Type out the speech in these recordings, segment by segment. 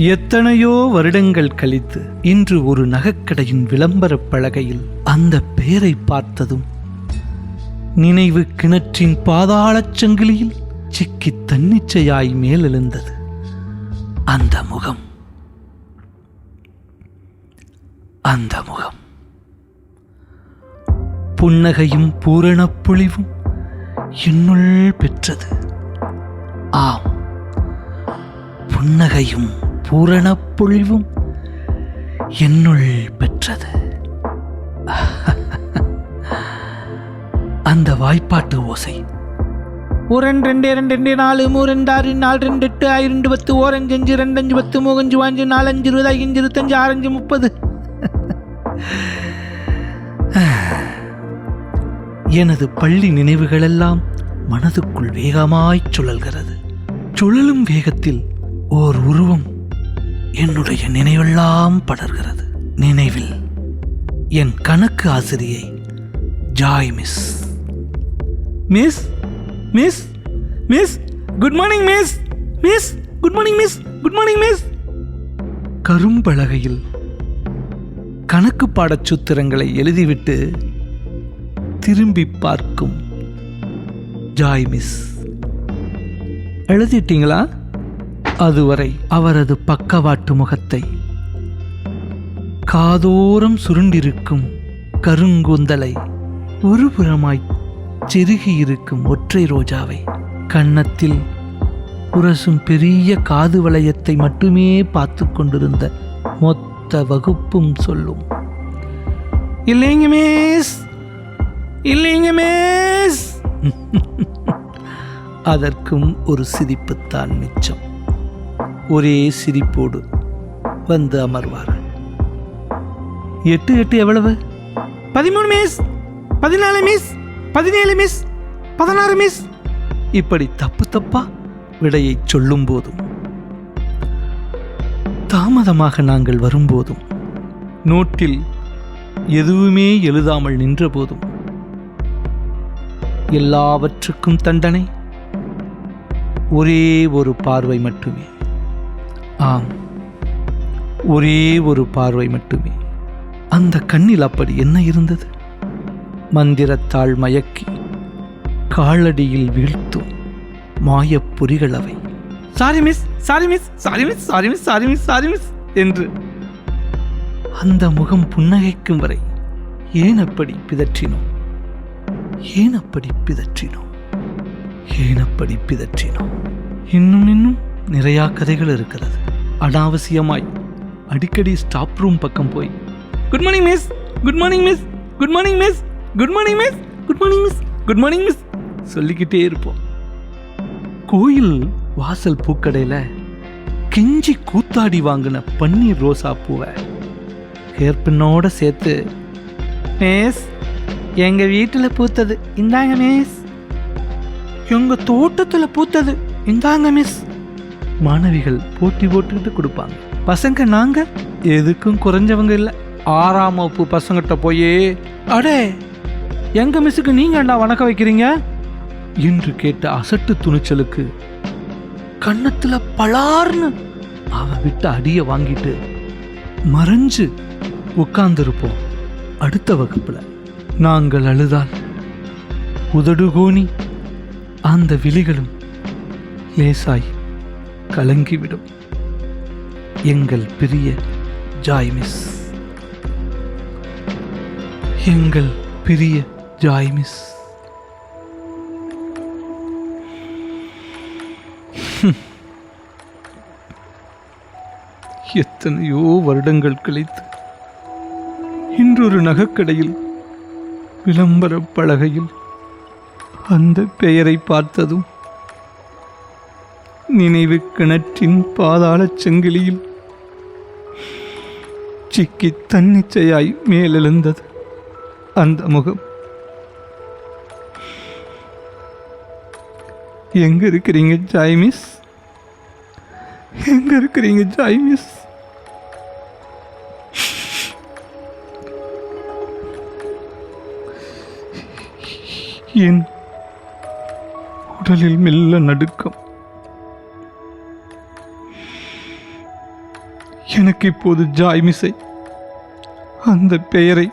எத்தனையோ வருடங்கள் கழித்து இன்று ஒரு நகைக்கடையின் விளம்பரப் பலகையில் அந்த பெயரை பார்த்ததும் நினைவு கிணற்றின் பாதாளச் சங்கிலியில் சிக்கி தன்னிச்சையாய் மேலெழுந்தது அந்த முகம். அந்த முகம். புன்னகையும் பூரணப் பொழிவும் என்னுள் பெற்றது. ஆம் புன்னகையும் பூரணப் பொழிவும் என்னுள் பெற்றது. அந்த வாய்ப்பாட்டு ஓசை. ஒரு ரெண்டு ரெண்டு ரெண்டு நாலு மூணு ரெண்டு ஆறு நாலு ரெண்டு எட்டு ஆறு ரெண்டு பத்து ஓரஞ்சு அஞ்சு ரெண்டு அஞ்சு பத்து மூவஞ்சு அஞ்சு நாலஞ்சு இருபது ஐந்து இருபத்தஞ்சு ஆறஞ்சு முப்பது. எனது பள்ளி நினைவுகளெல்லாம் மனதுக்குள் வேகமாய்ச் சுழல்கிறது. சுழலும் வேகத்தில் ஓர் உருவம் என்னுடைய நினைவெல்லாம் படர்கிறது. நினைவில் என் கணக்கு ஆசிரியை Joy miss. Miss miss miss good morning miss miss good morning miss good morning miss. கரும்பலகையில் கணக்கு பாடச் சூத்திரங்களை எழுதிவிட்டு திரும்பி பார்க்கும் ஜாய் மிஸ். எழுதிட்டீங்களா? அதுவரை அவரது பக்கவாட்டு முகத்தை காதோரம் சுருண்டிருக்கும் கருங்குந்தலை ஒருபுறமாய் செருகியிருக்கும் ஒற்றை ரோஜாவை கன்னத்தில் உரசும் பெரிய காது வளையத்தை மட்டுமே பார்த்து கொண்டிருந்த மொத்த வகுப்பும் சொல்லும். இல்லைங்க மேஸ்! இல்லைங்க மேஸ்! அதற்கும் ஒரு சிரிப்புத்தான் மிச்சம். ஒரே சிரிப்போடு வந்து அமர்வார்கள். எட்டு எட்டு எவ்வளவு? பதிமூணு மிஸ் பதினாலு மிஸ் பதினேழு மிஸ் பதினாறு மிஸ் இப்படி தப்பு தப்பா விடையை சொல்லும் போதும் தாமதமாக நாங்கள் வரும்போதும் நோட்டில் எதுவுமே எழுதாமல் நின்ற போதும் எல்லாவற்றுக்கும் தண்டனை ஒரே ஒரு பார்வை மட்டுமே. ஆம். ஒரே ஒரு பார்வை மட்டுமே. அந்த கண்ணில் அப்படி என்ன இருந்தது? மந்திரத்தாள் மயக்கி காலடியில் வீழ்த்தும் மாயப்பொறிகள் அவை. Sorry miss sorry miss sorry miss sorry miss sorry miss sorry miss என்று. அந்த முகம் புன்னகைக்கும் வரை ஏன் அப்படி பிதற்றினோம்? ஏன் அப்படி பிதற்றினோம்? ஏன் அப்படி பிதற்றினோம்? இன்னும் இன்னும் நிறையா கதைகள் இருக்கிறது. அனாவசியமாய். அடிக்கடி ஸ்டாப் ரூம் பக்கம் போய் good morning miss good morning miss good morning miss good morning miss good morning miss good morning miss சொல்லிக்கிட்டே இருப்போம். கோயில் வாசல் பூக்கடையில் கெஞ்சி கூத்தாடி வாங்கின பன்னீர் ரோசா பூவை ஹேர்பின்னோட சேர்த்து மிஸ் எங்க வீட்டில் பூத்தது. இந்தாங்க மிஸ் எங்க தோட்டத்தில் பூத்தது. இந்தாங்க மிஸ் மாணவிகள் போட்டி போட்டுக்கிட்டு கொடுப்பாங்க. பசங்க நாங்க எதுக்கும் குறைஞ்சவங்க இல்லை. ஆறாம் வகுப்பு பசங்கிட்ட போய் அடே எங்க மிஸ்ஸுக்கு நீங்க என்ன வணக்கம் வைக்கிறீங்க? என்று கேட்ட அசட்டு துணிச்சலுக்கு கன்னத்தில் பலார்னு அவ விட்டு அடிய வாங்கிட்டு மறைஞ்சு உட்கார்ந்திருப்போம். அடுத்த வகுப்புல நாங்கள் அழுதால் உதடுகோணி. அந்த விழிகளும் லேசாய் கலங்கிவிடும். எங்கள் பிரிய ஜாய் மிஸ் எங்கள் பிரிய ஜாய் மிஸ் எத்தனையோ வருடங்கள் கழித்து இன்றொரு நகைக்கடையில் விளம்பரப் பலகையில் அந்த பெயரை பார்த்ததும் நினைவு கிணற்றின் பாதாளச் சங்கிலியில் சிக்கி தன்னிச்சையாய் மேலெழுந்தது அந்த முகம். எங்க இருக்கிறீங்க ஜாய் மிஸ் எங்க இருக்கிறீங்க ஜாய் மிஸ் என் உடலில் மெல்ல நடுக்கம். எனக்கு இப்போது ஜாய்மிசை. அந்த பெயரை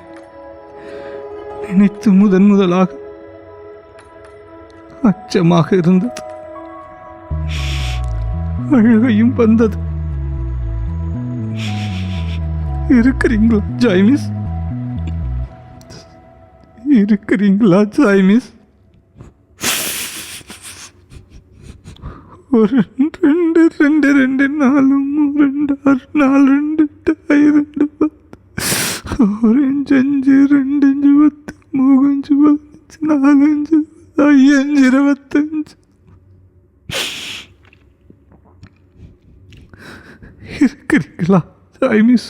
நினைத்து முதன் முதலாக அச்சமாக இருந்தது. அழுகையும் வந்தது. இருக்கிறீங்களா ஜாய்மிஸ்? இருக்கிறீங்களா ஜாய்மிஸ்? ஒரு ரெண்டு ரெண்டு ரெண்டு நாலு மூணு ரெண்டு ஆறு நாலு ரெண்டு டாய் ரெண்டு பத்து. ஒரு அஞ்சு அஞ்சு ரெண்டு அஞ்சு பத்து. மூணு அஞ்சு பதினஞ்சு நாலு அஞ்சு ஐயஞ்சு இருபத்தஞ்சு இருக்கிறீங்களா ஐ மிஸ்